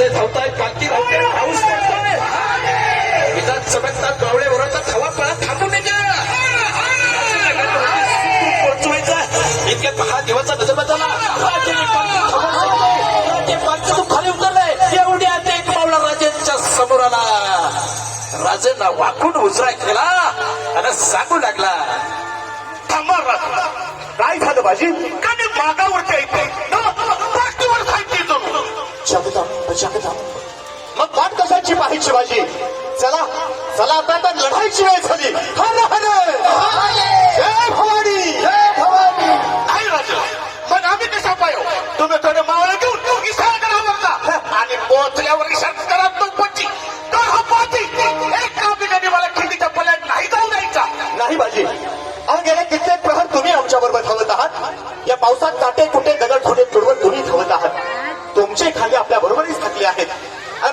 राजे धावताय पालखी धावते पाऊस पडतोय. विधान चमकतात गवळे ओरडतात हवा पळा थांबून नये पोहोचवायचं इतक्यात पहा देवाचा गजब झाला. राजे पालखीतून खाली एक मावळा राजांच्या समोर आला. राजेंना वाकून उजरा केला आणि सांगू लागला. थांबा. काय झालं बाजी? का मी मागावरती ऐकते मग वाट कशाची पाहायची बाजी चला चला आता लढायची वेळ झाली. हर हर! जय भवानी!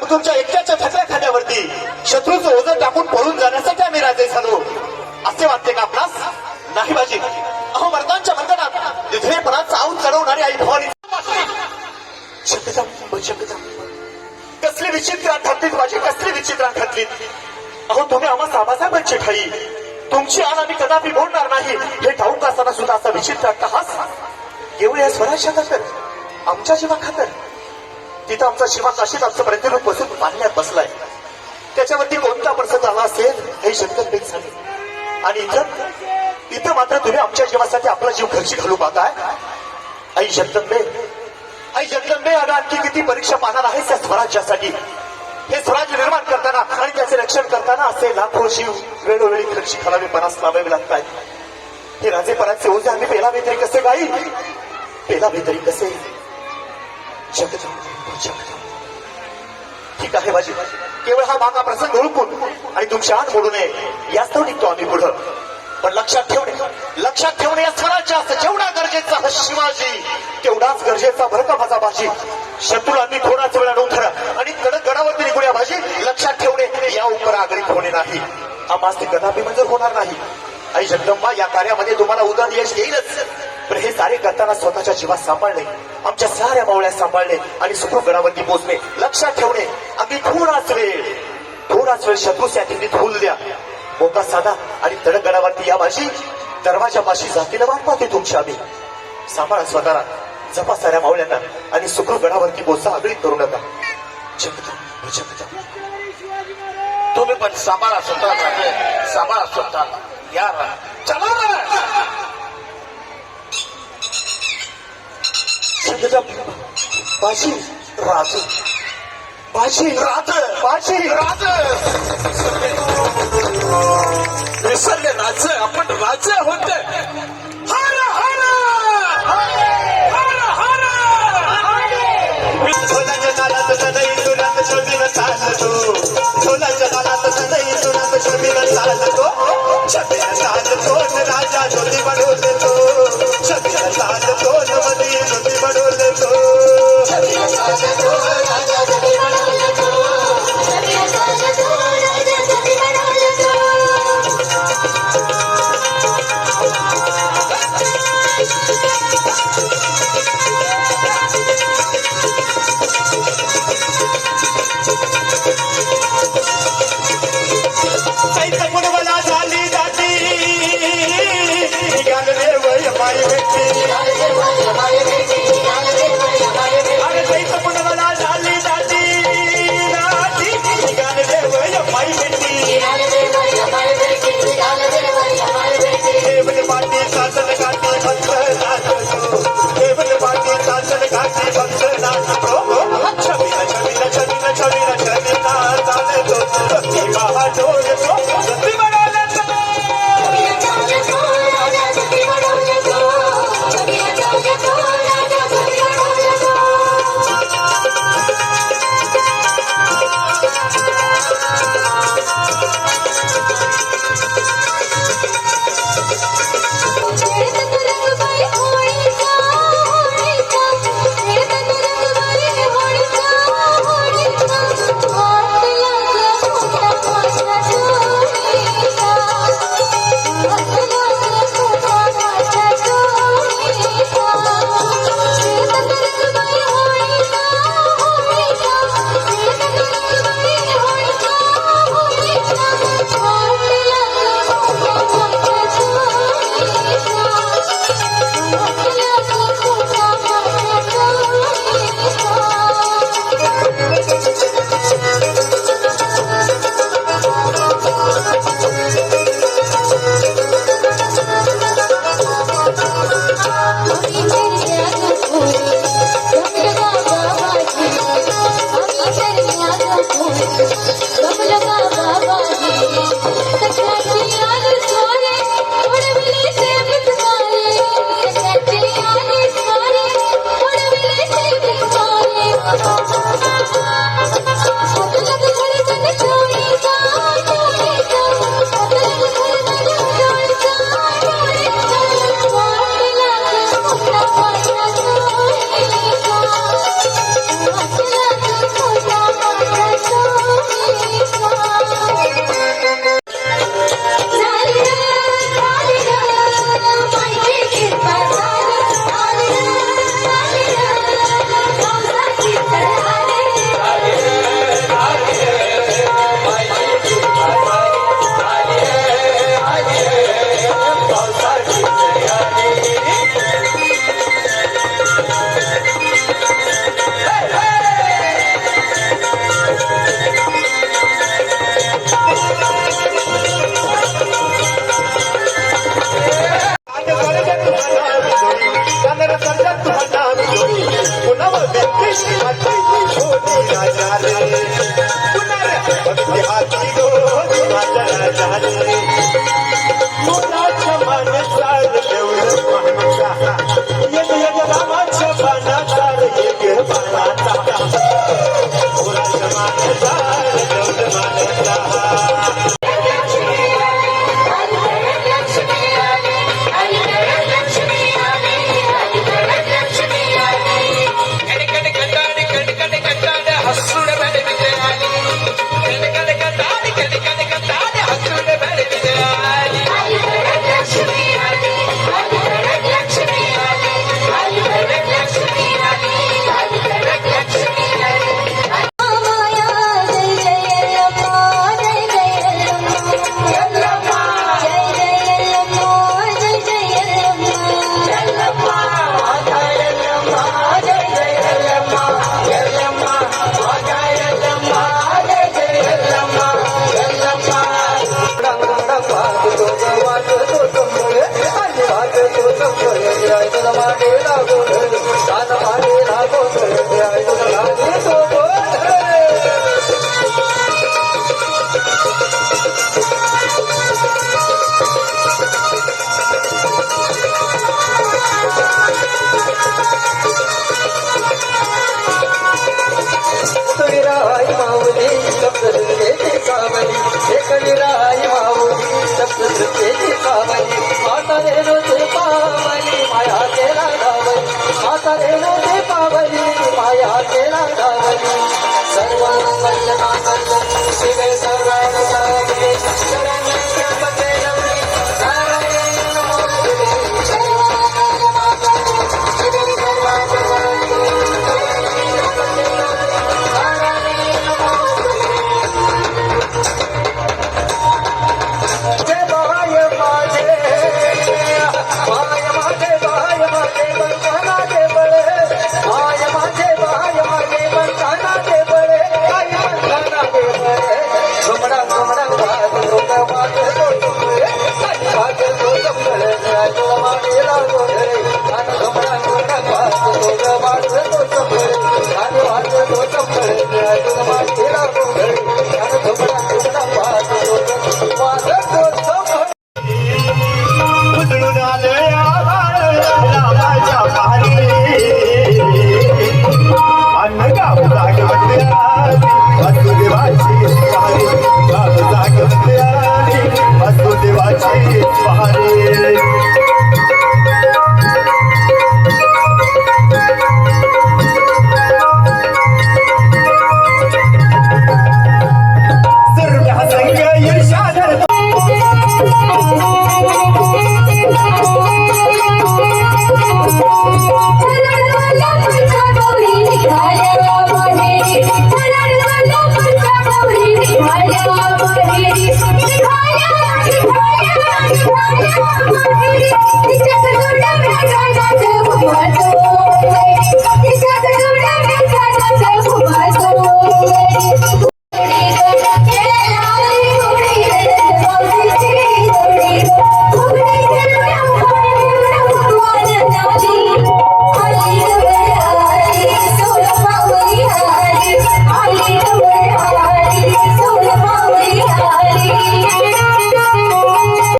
तुमच्या एकट्याच्या थकल्या खांद्यावरती शत्रूचं ओझं टाकून पळून जाण्यासाठी आम्ही राजे झालो. असे वाटते का आपणास? नाही बाजी. अहो मर्दांच्या मर्दनात विधेयपणा चावून चढवणारी आई भवानी शब्दम शब्दम कसली विचित्र घातलीत माझी कसली विचित्र घातलीत अहो तुम्ही आम्हा सामासाहेबांची ठाई. तुमची आण आम्ही कदापि बोलणार नाही. हे ठाऊक असताना सुद्धा असा विचित्र अट्टहास. केवळ या स्वराज्या खातर आमच्या जीवा खातर तिथं आमचा शिवा काशीत आमचं प्रतिरूप बसून मांडण्यात बसलाय. त्याच्यावरती कोणता प्रसंग आला असेल हे शंकर झाले आणि इथं इथं मात्र तुम्ही आमच्या जीवासाठी आपला जीव खर्ची घालू पाहताय आई जगदंबे आई जगदंबे आता आणखी किती परीक्षा पाहणार आहेस त्या स्वराज्यासाठी? हे स्वराज्य निर्माण करताना आणि त्याचे रक्षण करताना असे लाखो जीव वेळोवेळी खर्ची खालावे पणास लावावे लागतात हे राजेपणाचे ओझे आम्ही पेला भेतरी कसे गाई पेला भेतरी कसे? ठीक आहे माझी केवळ हा मागा प्रसंग ओळखून आणि तुमच्या आत मोडू नये यास्तव निघतो आम्ही पुढं. पण लक्षात ठेवणे लक्षात ठेवणे या स्वराज्यात जेवढा गरजेचा हा शिवाजी तेवढाच गरजेचा बरं माझा भाजी शत्रूला मी थोडाच वेळा नव्हतं आणि कडक गडावरती निघूया भाजी लक्षात ठेवणे या उपर आगळीत होणे नाही. आम्हाला ते कदापि मंजूर होणार नाही. आई जगदंबा या कार्यामध्ये तुम्हाला उदाहरण यश येईलच. पण हे सारे करताना स्वतःच्या जीवात सांभाळणे आमच्या साऱ्या मावळ्या सांभाळणे आणि सुखगडावरती गडावरती लक्षात ठेवणे अगदी थोडाच वेळ थोडाच वेळ शत्रूच्या ठिकाणी धूल द्या. मोका साधा आणि तडक गडावरती या माझी दरवाजा पाशी जातीला वाट पाहते तुमच्या आम्ही. सांभाळा स्वतःला जपा साऱ्या मावळ्यांना आणि सुखगडावरती गडावरती पोचा आगळीत करू नका. जगदम जगदम तुम्ही पण सांभाळा स्वतः सांभाळा स्वतःला. या चला ना जगदम बाशी राजू बाशी राज बाशी राज विसरले आपण राज होते. हर हर. हर हर. झोलाच्या नालात सदै सुरात शोधीन